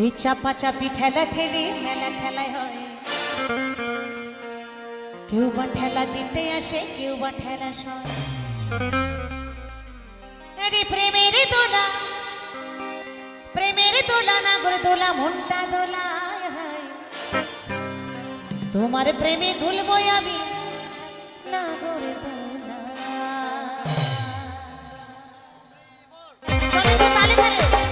এই চাপা চাপি ঠেলা ঠেলি মেলা খেলায় হয়। কেউ বা ঠেলা দিতে আসে, কেউ বা ঠেলা সয়। আরে প্রেমের দোলা প্রেমের দোলা নাগর দোলা মনটা দোলা তোমার প্রেমে দুলবো আমি, না নাগর দোলা। তালে তালে।